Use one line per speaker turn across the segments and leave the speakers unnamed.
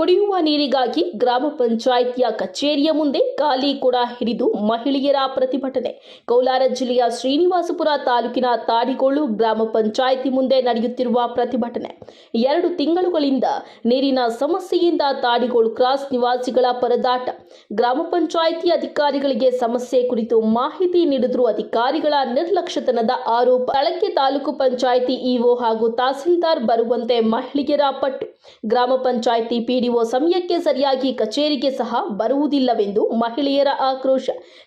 ಕುಡಿಯುವ ನೀರಿಗಾಗಿ ಗ್ರಾಮ ಪಂಚಾಯಿತಿಯ ಕಚೇರಿಯ ಮುಂದೆ ಖಾಲಿ ಕೂಡ ಹಿಡಿದು ಮಹಿಳೆಯರ ಪ್ರತಿಭಟನೆ. ಕೋಲಾರ ಜಿಲ್ಲೆಯ ಶ್ರೀನಿವಾಸಪುರ ತಾಲೂಕಿನ ತಾಡಿಗೋಳು ಗ್ರಾಮ ಪಂಚಾಯಿತಿ ಮುಂದೆ ನಡೆಯುತ್ತಿರುವ ಪ್ರತಿಭಟನೆ. ಎರಡು ತಿಂಗಳುಗಳಿಂದ ನೀರಿನ ಸಮಸ್ಯೆಯಿಂದ ತಾಡಿಗೋಳು ಕ್ರಾಸ್ ನಿವಾಸಿಗಳ ಪರದಾಟ. ಗ್ರಾಮ ಪಂಚಾಯಿತಿ ಅಧಿಕಾರಿಗಳಿಗೆ ಸಮಸ್ಯೆ ಕುರಿತು ಮಾಹಿತಿ ನೀಡಿದ್ರು ಅಧಿಕಾರಿಗಳ ನಿರ್ಲಕ್ಷ್ಯತನದ ಆರೋಪ. ಬಳಕೆ ತಾಲೂಕು ಪಂಚಾಯಿತಿ ಇಒ ಹಾಗೂ ತಹಸೀಲ್ದಾರ್ ಬರುವಂತೆ ಮಹಿಳೆಯರ ಪಟ್ಟು. ಗ್ರಾಮ ಪಂಚಾಯಿತಿ ಪಿಡಿಒ ಸಮಯಕ್ಕೆ ಸರಿಯಾಗಿ ಕಚೇರಿಗೆ ಸಹ ಬರುವುದಿಲ್ಲವೆಂದು ಮಹಿಳೆಯರ ಆಕ್ರೋಶ.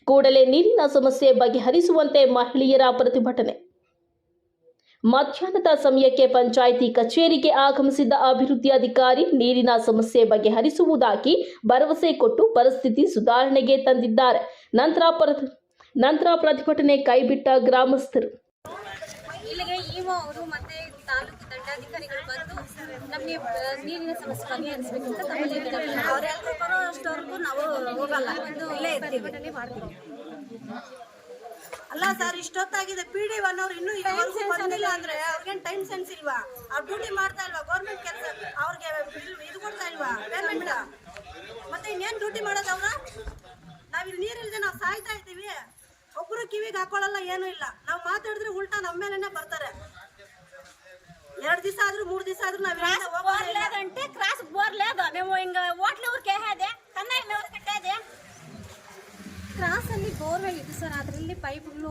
ಕೂಡಲೇ ನೀರಿನ ಸಮಸ್ಯೆ ಬಗೆಹರಿಸುವಂತೆ ಮಹಿಳೆಯರ ಪ್ರತಿಭಟನೆ. ಮಧ್ಯಾಹ್ನದ ಸಮಯಕ್ಕೆ ಪಂಚಾಯಿತಿ ಕಚೇರಿಗೆ ಆಗಮಿಸಿದ್ದ ಅಭಿವೃದ್ಧಿ ಅಧಿಕಾರಿ ನೀರಿನ ಸಮಸ್ಯೆ ಬಗೆಹರಿಸುವುದಾಗಿ ಭರವಸೆ ಕೊಟ್ಟು ಪರಿಸ್ಥಿತಿ ಸುಧಾರಣೆಗೆ ತಂದಿದ್ದಾರೆ. ನಂತರ ನಂತರ ಪ್ರತಿಭಟನೆ ಕೈಬಿಟ್ಟ ಗ್ರಾಮಸ್ಥರು.
ದಂಡಾಧಿಕಾರಿಗಳು ಬಂದು ನಮಗೆ ನೀರಿನ ಸಮಸ್ಯೆ ಬಗೆಹರಿಸಬೇಕು ಅಂತ ತಮ್ಮಲ್ಲಿ
ಅವರೆಲ್ಲರೂ ಬರೋ ಅಷ್ಟವರೆಗೂ ನಾವು ಹೋಗಲ್ಲ. ಇಲ್ಲೇ ಇರ್ತೀವಿ.
ಪ್ರತಿಭಟನೆ ಮಾಡ್ತೀವಿ
ಅಲ್ಲ ಸರ್ ಇಷ್ಟೊತ್ತಾಗಿದೆ. ಪಿ ಡಿ ಒನ್ ಅವ್ರು ಇನ್ನೂ ಇದುವರೆಗೂ ಬಂದಿಲ್ಲ ಅಂದ್ರೆ ಅವ್ರಿಗೇನು ಟೈಮ್ ಸೆನ್ಸ್ ಇಲ್ವಾ? ಅವ್ರು ಡ್ಯೂಟಿ ಮಾಡ್ತಾ ಇಲ್ವಾ? ಗೌರ್ಮೆಂಟ್ ಕೆಲಸ ಅವ್ರಿಗೆ ಬಿಲ್ ಇದು ಕೊಡ್ತಾ ಇಲ್ವಾ? ಪೇಮೆಂಟ್ ಮತ್ತೆ ಇನ್ನೇನು ಡ್ಯೂಟಿ ಮಾಡೋದು ಅವ್ರ? ನಾವಿಲ್ಲಿ ನೀರಿಲ್ದೆ ನಾವು ಸಾಯ್ತಾ ಇದ್ದೀವಿ. ಒಬ್ರು ಕಿವಿಗೆ ಹಾಕೊಳ್ಳಲ್ಲ ಏನೂ ಇಲ್ಲ. ನಾವು ಮಾತಾಡಿದ್ರೆ ಉಲ್ಟಾ ನಮ್ಮ ಮೇಲೆನೆ ಬರ್ತಾರೆ. ಆದ್ರೂ ಮೂರು ದಿವಸ ಆದ್ರೂ ನಾವು ಇಲ್ಲಿಂದ ಹೋಗೋದೇ ಇಲ್ಲ.
లేదంటే క్రాస్ బోర్ లేదు మేము ఇంకా ఓట్లు ఊరికే ಹೇದೆ ಕನ್ನಡ ఎవరు ಕಟ್ಟೇದೆ ಕ್ರಾಸ್ ಅಲ್ಲಿ ಬೋರ್ವೆಲ್ ಇದೆ ಸರ್ ಅದರಲ್ಲಿ ಪೈಪ್ಗಳು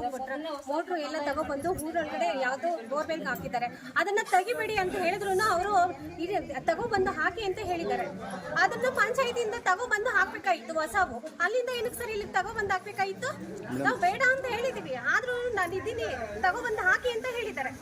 ಮೋಟ್ರು ಎಲ್ಲ ತಗೊಬಂದು ಊರೊಳಗಡೆ ಯಾವುದೋ ಬೋರ್ವೆಲ್ಗೆ ಹಾಕಿದ್ದಾರೆ ಅದನ್ನ ತೆಗಿಬೇಡಿ ಅಂತ ಹೇಳಿದ್ರು ಅವರು ತಗೊಬಂದು ಹಾಕಿ ಅಂತ ಹೇಳಿದ್ದಾರೆ ಅದನ್ನ ಪಂಚಾಯತಿಯಿಂದ ತಗೊಬಂದು ಹಾಕ್ಬೇಕಾಗಿತ್ತು ಹೊಸವು ಅಲ್ಲಿಂದ ಏನಕ್ಕೆ ಸರ್ ಇಲ್ಲಿಗೆ ತಗೊಬಂದು ಹಾಕ್ಬೇಕಾಗಿತ್ತು ನಾವು ಬೇಡ ಅಂತ ಹೇಳಿದೀವಿ ಆದ್ರೂ ನಾನು ಇದ್ದೀನಿ ತಗೊಬಂದು ಹಾಕಿ ಅಂತ ಹೇಳಿದ್ದಾರೆ